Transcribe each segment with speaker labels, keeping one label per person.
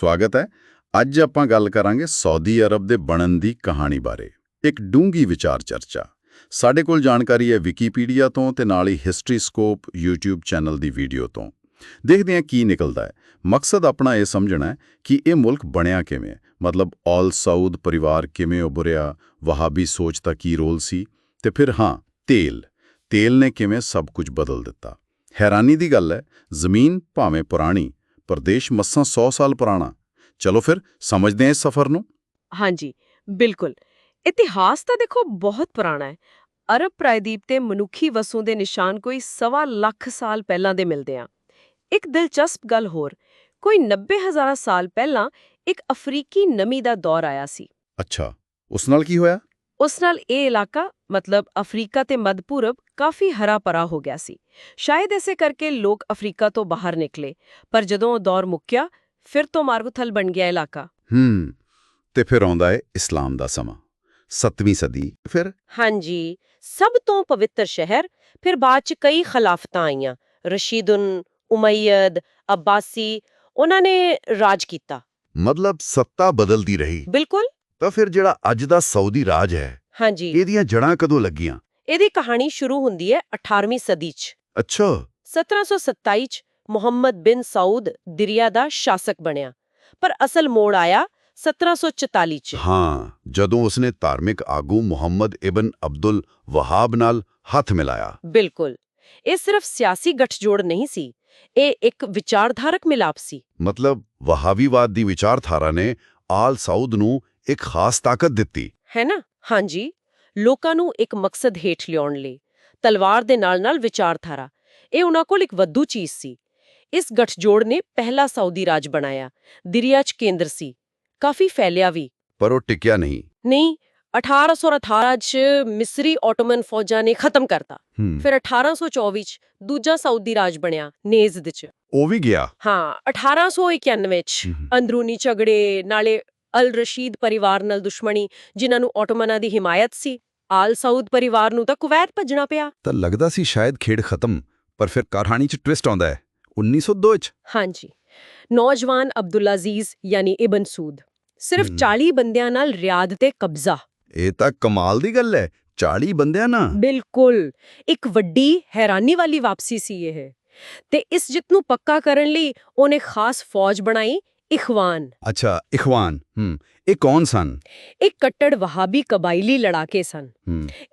Speaker 1: ਸਵਾਗਤ ਹੈ। ਅੱਜ ਆਪਾਂ ਗੱਲ ਕਰਾਂਗੇ ਸਾਊਦੀ ਅਰਬ ਦੇ ਬਣਨ ਦੀ ਕਹਾਣੀ ਬਾਰੇ। ਇੱਕ ਡੂੰਗੀ ਵਿਚਾਰ ਚਰਚਾ। ਸਾਡੇ ਕੋਲ ਜਾਣਕਾਰੀ ਹੈ ਵਿਕੀਪੀਡੀਆ ਤੋਂ ਤੇ ਨਾਲ ਹੀ ਹਿਸਟਰੀ ਸਕੋਪ YouTube ਚੈਨਲ ਦੀ ਵੀਡੀਓ ਤੋਂ। ਦੇਖਦੇ ਹਾਂ ਕੀ ਨਿਕਲਦਾ ਹੈ। ਮਕਸਦ ਆਪਣਾ ਇਹ ਸਮਝਣਾ ਹੈ ਕਿ ਇਹ ਮੁਲਕ ਬਣਿਆ ਕਿਵੇਂ ਮਤਲਬ ਆਲ ਸਾਊਦ ਪਰਿਵਾਰ ਕਿਵੇਂ ਉਭਰਿਆ ਵਹਾਬੀ ਸੋਚ ਦਾ ਕੀ ਰੋਲ ਸੀ? ਤੇ ਫਿਰ ਹਾਂ, ਤੇਲ। ਤੇਲ ਨੇ ਕਿਵੇਂ ਸਭ ਕੁਝ ਬਦਲ ਦਿੱਤਾ? ਹੈਰਾਨੀ ਦੀ ਗੱਲ ਹੈ, ਜ਼ਮੀਨ ਭਾਵੇਂ ਪੁਰਾਣੀ ਪਰ ਦੇਸ਼ ਮਸਾਂ 100 ਸਾਲ ਪੁਰਾਣਾ। ਚਲੋ ਫਿਰ ਸਮਝਦੇ ਹਾਂ ਇਸ ਸਫ਼ਰ ਨੂੰ।
Speaker 2: ਹਾਂਜੀ ਬਿਲਕੁਲ। ਇਤਿਹਾਸ ਤਾਂ ਦੇਖੋ ਬਹੁਤ ਪੁਰਾਣਾ ਹੈ। ਅਰਬ ਪ੍ਰਾਇਦੀਪ ਤੇ ਮਨੁੱਖੀ ਵਸੋਂ ਦੇ ਨਿਸ਼ਾਨ ਕੋਈ ਸਵਾ ਲੱਖ ਸਾਲ ਪਹਿਲਾਂ ਦੇ ਮਿਲਦੇ ਆ। ਇੱਕ ਦਿਲਚਸਪ ਗੱਲ ਹੋਰ ਕੋਈ 90000 ਸਾਲ ਪਹਿਲਾਂ ਇੱਕ ਅਫਰੀਕੀ ਨਮੀ ਦਾ ਦੌਰ ਆਇਆ ਸੀ।
Speaker 1: ਅੱਛਾ ਉਸ ਨਾਲ ਕੀ ਹੋਇਆ?
Speaker 2: ਉਸ ਨਾਲ ਇਹ ਇਲਾਕਾ ਮਤਲਬ ਅਫਰੀਕਾ ਤੇ ਮੱਧ ਪੂਰਬ ਕਾਫੀ ਹਰਾ ਭਰਾ ਹੋ ਗਿਆ ਸੀ। ਸ਼ਾਇਦ ਇਸੇ ਕਰਕੇ ਲੋਕ ਅਫਰੀਕਾ ਤੋਂ ਬਾਹਰ ਨਿਕਲੇ ਪਰ ਜਦੋਂ ਉਹ ਦੌਰ ਮੁੱਕਿਆ ਫਿਰ ਤੋਂ ਮਾਰੂਥਲ ਬਣ ਗਿਆ ਇਲਾਕਾ।
Speaker 1: ਹੂੰ ਤੇ ਫਿਰ ਆਉਂਦਾ ਹੈ ਇਸਲਾਮ ਦਾ ਸਮਾਂ 7ਵੀਂ ਸਦੀ ਫਿਰ?
Speaker 2: ਹਾਂਜੀ ਸਭ ਤੋਂ ਪਵਿੱਤਰ ਸ਼ਹਿਰ ਫਿਰ ਬਾਅਦ ਚ ਕਈ ਖਿਲਾਫਤਾਂ ਆਈਆਂ ਰਸ਼ੀਦੁਨ ਉਮੈਯਦ ਅਬਾਸੀ ਉਹਨਾਂ ਨੇ ਰਾਜ ਕੀਤਾ।
Speaker 3: ਮਤਲਬ ਸੱਤਾ ਬਦਲਦੀ ਰਹੀ।
Speaker 2: ਬਿਲਕੁਲ।
Speaker 3: ਤਾਂ ਫਿਰ ਜਿਹੜਾ ਅੱਜ ਦਾ ਸਾਊਦੀ ਰਾਜ ਹੈ
Speaker 2: ਹਾਂਜੀ।
Speaker 3: ਇਹਦੀਆਂ ਜੜਾਂ ਕਦੋਂ ਲੱਗੀਆਂ?
Speaker 2: ਇਹਦੀ ਕਹਾਣੀ ਸ਼ੁਰੂ ਹੁੰਦੀ ਹੈ 18ਵੀਂ ਸਦੀ 'ਚ।
Speaker 3: ਅੱਛਾ।
Speaker 2: 1727 'ਚ ਮੁਹੰਮਦ ਬਿਨ ਸਾਊਦ ਦਿਰੀਆ ਦਾ ਸ਼ਾਸਕ ਬਣਿਆ ਪਰ ਅਸਲ ਮੋੜ ਆਇਆ 1744 'ਚ।
Speaker 3: ਹਾਂ ਜਦੋਂ ਉਸਨੇ ਧਾਰਮਿਕ ਆਗੂ ਮੁਹੰਮਦ ਇਬਨ ਅਬਦੁਲ ਵਹਾਬ ਨਾਲ ਹੱਥ ਮਿਲਾਇਆ।
Speaker 2: ਬਿਲਕੁਲ। ਇਹ ਸਿਰਫ ਸਿਆਸੀ ਗੱਠਜੋੜ ਨਹੀਂ ਸੀ ਇਹ ਇੱਕ ਵਿਚਾਰਧਾਰਕ ਮਿਲਾਪ ਸੀ।
Speaker 3: ਮਤਲਬ ਵਹਾਬੀਵਾਦ ਦੀ ਵਿਚਾਰਧਾਰਾ ਨੇ ਆਲ ਸਾਊਦ ਨੂੰ ਇੱਕ ਖਾਸ ਤਾਕਤ ਦਿੱਤੀ।
Speaker 2: ਹੈ ਨਾ? ਹਾਂਜੀ। ਲੋਕਾਂ ਨੂੰ ਇੱਕ ਮਕਸਦ ਹੇਠ ਲਿਆਉਣ ਲਈ। ਤਲਵਾਰ ਦੇ ਨਾਲ-ਨਾਲ ਵਿਚਾਰਧਾਰਾ। ਇਹ ਉਹਨਾਂ ਕੋਲ ਇੱਕ ਵੱਧੂ ਚੀਜ਼ ਸੀ। ਇਸ ਗੱਠਜੋੜ ਨੇ ਪਹਿਲਾ ਸਾਊਦੀ ਰਾਜ ਬਣਾਇਆ। ਦਿਰੀਆ 'ਚ ਕੇਂਦਰ ਸੀ। ਕਾਫੀ ਫੈਲਿਆ ਵੀ।
Speaker 3: ਪਰ ਉਹ ਟਿਕਿਆ ਨਹੀਂ।
Speaker 2: ਨਹੀਂ 1818 'ਚ ਮਿਸਰੀ ਆਟੋਮਨ ਫੌਜਾਂ ਨੇ ਖਤਮ ਕਰਤਾ। ਫਿਰ 1824 'ਚ ਦੂਜਾ ਸਾਊਦੀ ਰਾਜ ਬਣਿਆ ਨੇਜ਼ਦ 'ਚ।
Speaker 3: ਉਹ ਵੀ ਗਿਆ।
Speaker 2: ਹਾਂ 1891 'ਚ। ਅੰਦਰੂਨੀ ਝਗੜੇ ਨਾਲੇ ਅਲ ਰਸ਼ੀਦ ਪਰਿਵਾਰ ਨਾਲ ਦੁਸ਼ਮਣੀ ਜਿਨ੍ਹਾਂ ਨੂੰ ਆਟੋਮਨਾਂ ਦੀ ਹਿਮਾਇਤ ਸੀ। ਆਲ ਸਾਊਦ ਪਰਿਵਾਰ ਨੂੰ ਤਾਂ ਕੁਵੈਤ ਭੱਜਣਾ ਪਿਆ।
Speaker 4: ਤਾਂ ਲੱਗਦਾ ਸੀ ਸ਼ਾਇਦ ਖੇਡ ਖਤਮ ਪਰ ਫਿਰ ਕਹਾਣੀ 'ਚ ਟਵਿਸਟ ਆਉਂਦਾ ਹੈ। 1902 'ਚ?
Speaker 2: ਹਾਂਜੀ। ਨੌਜਵਾਨ ਅਬਦੁੱਲਾ ਅਜ਼ੀਜ਼ ਯਾਨੀ ਇਬਨ ਸੂਦ। ਸਿਰਫ
Speaker 4: ਹਮ।
Speaker 2: 40 ਬੰਦਿਆਂ ਨਾਲ ਰਿਆਦ ਤੇ ਕਬਜ਼ਾ।
Speaker 4: ਇਹ ਤਾਂ ਕਮਾਲ ਦੀ ਗੱਲ ਹੈ। 40 ਬੰਦਿਆਂ ਨਾ
Speaker 2: ਬਿਲਕੁਲ। ਇੱਕ ਵੱਡੀ ਹੈਰਾਨੀ ਵਾਲੀ ਵਾਪਸੀ ਸੀ ਇਹ। ਤੇ ਇਸ ਜਿੱਤ ਨੂੰ ਪੱਕਾ ਕਰਨ ਲਈ ਉਹਨੇ ਖਾਸ ਫੌਜ ਬਣਾਈ ਇਖਵਾਨ।
Speaker 4: ਅੱਛਾ ਇਖਵਾਨ ਹੂੰ ਇਹ ਕੌਣ ਸਨ?
Speaker 2: ਇੱਕ ਕੱਟੜ ਵਹਾਬੀ ਕਬਾਇਲੀ ਲੜਾਕੇ ਸਨ।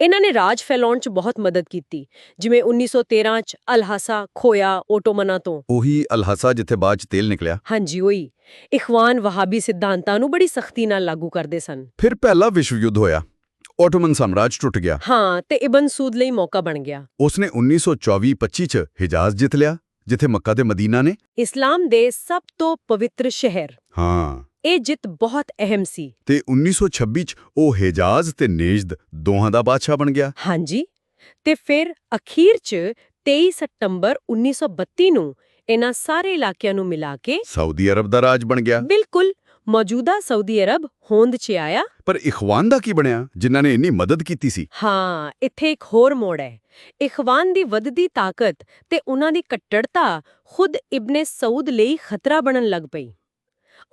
Speaker 2: ਇਹਨਾਂ ਨੇ ਰਾਜ ਫੈਲਾਉਣ 'ਚ ਬਹੁਤ ਮਦਦ ਕੀਤੀ ਜਿਵੇਂ 1913 'ਚ ਅਲ-ਹਸਾ ਖੋਇਆ ਓਟੋਮਨਾਂ ਤੋਂ।
Speaker 4: ਉਹੀ ਅਲਹਸਾ ਜਿੱਥੇ ਬਾਅਦ 'ਚ ਤੇਲ ਨਿਕਲਿਆ?
Speaker 2: ਹਾਂਜੀ ਉਹੀ। ਇਖਵਾਨ ਵਹਾਬੀ ਸਿਧਾਂਤਾਂ ਨੂੰ ਬੜੀ ਸਖਤੀ ਨਾਲ ਲਾਗੂ ਕਰਦੇ ਸਨ।
Speaker 4: ਫਿਰ ਪਹਿਲਾ ਵਿਸ਼ਵ ਯੁੱਧ ਹੋਇਆ। ਆਟੋਮਨ ਸਾਮਰਾਜ ਟੁੱਟ ਗਿਆ।
Speaker 2: ਹਾਂ ਤੇ ਇਬਨ ਸੂਦ ਲਈ ਮੌਕਾ ਬਣ ਗਿਆ।
Speaker 4: ਉਸਨੇ 1924-25 'ਚ ਹਿਜਾਜ਼ ਜਿੱਤ ਲਿਆ। ਜਿੱਥੇ ਮੱਕਾ ਤੇ ਮਦੀਨਾ ਨੇ?
Speaker 2: ਇਸਲਾਮ ਦੇ ਸਭ ਤੋਂ ਪਵਿੱਤਰ ਸ਼ਹਿਰ।
Speaker 4: ਹਾਂ।
Speaker 2: ਇਹ ਜਿੱਤ ਬਹੁਤ ਅਹਿਮ ਸੀ।
Speaker 4: ਤੇ 1926 'ਚ ਉਹ ਹਿਜਾਜ਼ ਤੇ ਨੇਜਦ ਦੋਹਾਂ ਦਾ ਬਾਦਸ਼ਾਹ ਬਣ ਗਿਆ।
Speaker 2: ਹਾਂਜੀ। ਤੇ ਫਿਰ ਅਖੀਰ 'ਚ 23 ਸਤੰਬਰ 1932 ਨੂੰ ਇਹਨਾਂ ਸਾਰੇ ਇਲਾਕਿਆਂ ਨੂੰ ਮਿਲਾ ਕੇ
Speaker 4: ਸਾਊਦੀ ਅਰਬ ਦਾ ਰਾਜ ਬਣ ਗਿਆ।
Speaker 2: ਬਿਲਕੁਲ। ਮੌਜੂਦਾ ਸਾਊਦੀ ਅਰਬ ਹੋਂਦ 'ਚ ਆਇਆ।
Speaker 4: ਪਰ ਇਖਵਾਨ ਦਾ ਕੀ ਬਣਿਆ ਜਿਨ੍ਹਾਂ ਨੇ ਇੰਨੀ ਮਦਦ ਕੀਤੀ ਸੀ?
Speaker 2: ਹਾਂ ਇੱਥੇ ਇੱਕ ਹੋਰ ਮੋੜ ਹੈ। ਇਖਵਾਨ ਦੀ ਵੱਧਦੀ ਤਾਕਤ ਤੇ ਉਹਨਾਂ ਦੀ ਕੱਟੜਤਾ ਖੁਦ ਇਬਨੇ ਸਊਦ ਲਈ ਖਤਰਾ ਬਣਨ ਲੱਗ ਪਈ।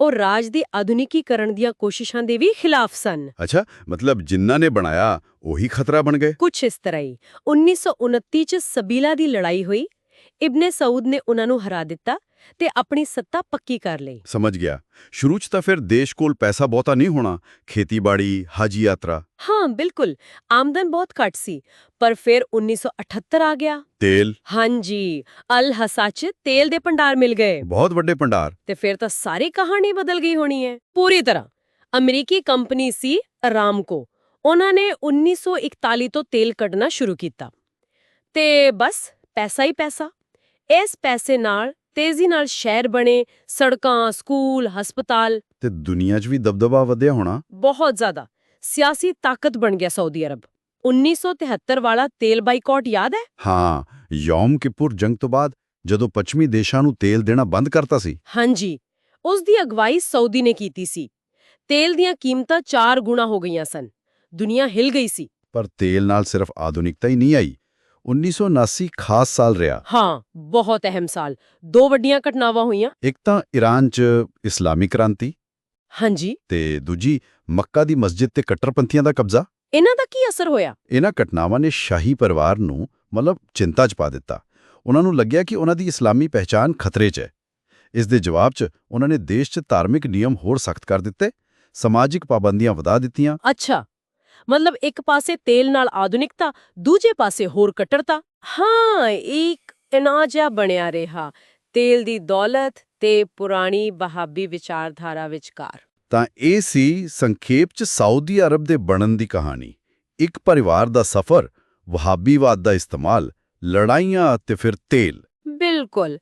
Speaker 2: ਉਹ ਰਾਜ ਦੀ ਆਧੁਨਿਕੀਕਰਨ ਦੀਆਂ ਕੋਸ਼ਿਸ਼ਾਂ ਦੇ ਵੀ ਖਿਲਾਫ ਸਨ।
Speaker 4: ਅੱਛਾ ਮਤਲਬ ਜਿਨ੍ਹਾਂ ਨੇ ਬਣਾਇਆ ਉਹੀ ਖਤਰਾ ਬਣ ਗਏ?
Speaker 2: ਕੁਝ ਇਸ ਤਰ੍ਹਾਂ ਹੀ। 1929 ਚ ਸਬੀਲਾ ਦੀ ਲੜਾਈ ਹੋਈ। ਇਬਨੇ ਸਊਦ ਨੇ ਉਹਨਾਂ ਨੂੰ ਹਰਾ ਦਿੱਤਾ ਤੇ ਆਪਣੀ ਸੱਤਾ ਪੱਕੀ ਕਰ ਲਈ।
Speaker 4: ਸਮਝ ਗਿਆ। ਸ਼ੁਰੂ 'ਚ ਤਾਂ ਫਿਰ ਦੇਸ਼ ਕੋਲ ਪੈਸਾ ਬਹੁਤਾ ਨਹੀਂ ਹੋਣਾ ਖੇਤੀਬਾੜੀ ਹਾਜੀ ਯਾਤਰਾ।
Speaker 2: ਹਾਂ ਬਿਲਕੁਲ। ਆਮਦਨ ਬਹੁਤ ਘੱਟ ਸੀ ਪਰ ਫਿਰ 1978 ਆ ਗਿਆ।
Speaker 4: ਤੇਲ?
Speaker 2: ਹਾਂਜੀ ਅਲ ਹਸਾ 'ਚ ਤੇਲ ਦੇ ਭੰਡਾਰ ਮਿਲ ਗਏ।
Speaker 4: ਬਹੁਤ ਵੱਡੇ ਭੰਡਾਰ।
Speaker 2: ਤੇ ਫਿਰ ਤਾਂ ਸਾਰੀ ਕਹਾਣੀ ਬਦਲ ਗਈ ਹੋਣੀ ਹੈ। ਪੂਰੀ ਤਰ੍ਹਾਂ। ਅਮਰੀਕੀ ਕੰਪਨੀ ਸੀ ਅਰਾਮਕੋ। ਉਹਨਾਂ ਨੇ 1941 ਤੋਂ ਤੇਲ ਕੱਢਣਾ ਸ਼ੁਰੂ ਕੀਤਾ। ਤੇ ਬਸ ਪੈਸਾ ਹੀ ਪੈਸਾ। ਇਸ ਪੈਸੇ ਨਾਲ ਤੇਜ਼ੀ ਨਾਲ ਸ਼ਹਿਰ ਬਣੇ ਸੜਕਾਂ ਸਕੂਲ ਹਸਪਤਾਲ।
Speaker 4: ਤੇ ਦੁਨੀਆ 'ਚ ਵੀ ਦਬਦਬਾ ਵਧਿਆ ਹੋਣਾ?
Speaker 2: ਬਹੁਤ ਜ਼ਿਆਦਾ। ਸਿਆਸੀ ਤਾਕਤ ਬਣ ਗਿਆ ਸਾਊਦੀ ਅਰਬ। 1973 ਵਾਲਾ ਤੇਲ ਬਾਈਕਾਟ ਯਾਦ ਹੈ?
Speaker 4: ਹਾਂ ਯੌਮ ਕਿਪੁਰ ਜੰਗ ਤੋਂ ਬਾਅਦ ਜਦੋਂ ਪੱਛਮੀ ਦੇਸ਼ਾਂ ਨੂੰ ਤੇਲ ਦੇਣਾ ਬੰਦ ਕਰਤਾ ਸੀ।
Speaker 2: ਹਾਂਜੀ ਉਸ ਦੀ ਅਗਵਾਈ ਸਾਊਦੀ ਨੇ ਕੀਤੀ ਸੀ। ਤੇਲ ਦੀਆਂ ਕੀਮਤਾਂ 4 ਗੁਣਾ ਹੋ ਗਈਆਂ ਸਨ। ਦੁਨੀਆ ਹਿਲ ਗਈ ਸੀ।
Speaker 4: ਪਰ ਤੇਲ ਨਾਲ ਸਿਰਫ ਆਧੁਨਿਕਤਾ ਹੀ ਨਹੀਂ ਆਈ। 1979 ਖਾਸ ਸਾਲ ਰਿਹਾ।
Speaker 2: ਹਾਂ ਬਹੁਤ ਅਹਿਮ ਸਾਲ। ਦੋ ਵੱਡੀਆਂ ਘਟਨਾਵਾਂ ਹੋਈਆਂ।
Speaker 4: ਇੱਕ ਤਾਂ ਈਰਾਨ 'ਚ ਇਸਲਾਮੀ ਕ੍ਰਾਂਤੀ।
Speaker 2: ਹਾਂਜੀ।
Speaker 4: ਤੇ ਦੂਜੀ ਮੱਕਾ ਦੀ ਮਸਜਿਦ ਤੇ ਕੱਟਰਪੰਥੀਆਂ ਦਾ ਕਬਜ਼ਾ।
Speaker 2: ਇਹਨਾਂ ਦਾ ਕੀ ਅਸਰ ਹੋਇਆ?
Speaker 4: ਇਹਨਾਂ ਘਟਨਾਵਾਂ ਨੇ ਸ਼ਾਹੀ ਪਰਿਵਾਰ ਨੂੰ ਮਤਲਬ ਚਿੰਤਾ 'ਚ ਪਾ ਦਿੱਤਾ। ਉਹਨਾਂ ਨੂੰ ਲੱਗਿਆ ਕਿ ਉਹਨਾਂ ਦੀ ਇਸਲਾਮੀ ਪਹਿਚਾਨ ਖਤਰੇ 'ਚ ਹੈ। ਇਸ ਦੇ ਜਵਾਬ 'ਚ ਉਹਨਾਂ ਨੇ ਦੇਸ਼ 'ਚ ਧਾਰਮਿਕ ਨਿਯਮ ਹੋਰ ਸਖਤ ਕਰ ਦਿੱਤੇ ਸਮਾਜਿਕ ਪਾਬੰਦੀਆਂ ਵਧਾ ਦਿੱਤੀਆਂ।
Speaker 2: ਅੱਛਾ। ਮਤਲਬ ਇੱਕ ਪਾਸੇ ਤੇਲ ਨਾਲ ਆਧੁਨਿਕਤਾ ਦੂਜੇ ਪਾਸੇ ਹੋਰ ਕੱਟੜਤਾ ਹਾਂ ਇੱਕ ਇਨਾਜਾ ਬਣਿਆ ਰਿਹਾ। ਤੇਲ ਦੀ ਦੌਲਤ ਤੇ ਪੁਰਾਣੀ ਵਹਾਬੀ ਵਿਚਾਰਧਾਰਾ ਵਿਚਕਾਰ।
Speaker 4: ਤਾਂ ਇਹ ਸੀ ਸੰਖੇਪ 'ਚ ਸਾਊਦੀ ਅਰਬ ਦੇ ਬਣਨ ਦੀ ਕਹਾਣੀ। ਇੱਕ ਪਰਿਵਾਰ ਦਾ ਸਫ਼ਰ ਵਹਾਬੀਵਾਦ ਦਾ ਇਸਤੇਮਾਲ ਲੜਾਈਆਂ ਤੇ ਫਿਰ ਤੇਲ।
Speaker 2: ਬਿਲਕੁਲ।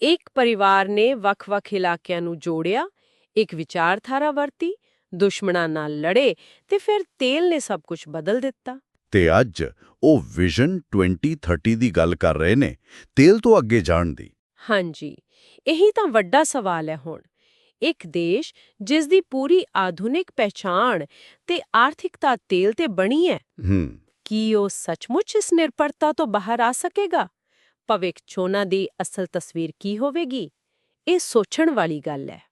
Speaker 2: ਇੱਕ ਪਰਿਵਾਰ ਨੇ ਵੱਖ-ਵੱਖ ਇਲਾਕਿਆਂ ਨੂੰ ਜੋੜਿਆ ਇੱਕ ਵਿਚਾਰਧਾਰਾ ਵਰਤੀ ਦੁਸ਼ਮਣਾਂ ਨਾਲ ਲੜੇ ਤੇ ਫਿਰ ਤੇਲ ਨੇ ਸਭ ਕੁਝ ਬਦਲ ਦਿੱਤਾ।
Speaker 4: ਤੇ ਅੱਜ ਉਹ ਵਿਜ਼ਨ 2030 ਦੀ ਗੱਲ ਕਰ ਰਹੇ ਨੇ ਤੇਲ ਤੋਂ ਅੱਗੇ ਜਾਣ ਦੀ।
Speaker 2: ਹਾਂਜੀ ਇਹੀ ਤਾਂ ਵੱਡਾ ਸਵਾਲ ਹੈ ਹੁਣ। ਇੱਕ ਦੇਸ਼ ਜਿਸ ਦੀ ਪੂਰੀ ਆਧੁਨਿਕ ਪਹਿਚਾਣ ਤੇ ਆਰਥਿਕਤਾ ਤੇਲ ਤੇ ਬਣੀ ਹੈ
Speaker 4: ਹੂੰ।
Speaker 2: ਕੀ ਉਹ ਸੱਚਮੁੱਚ ਇਸ ਨਿਰਭਰਤਾ ਤੋਂ ਬਾਹਰ ਆ ਸਕੇਗਾ? ਭਵਿੱਖ ਚੋਣਾਂ ਦੀ ਅਸਲ ਤਸਵੀਰ ਕੀ ਹੋਵੇਗੀ? ਇਹ ਸੋਚਣ ਵਾਲੀ ਗੱਲ ਹੈ।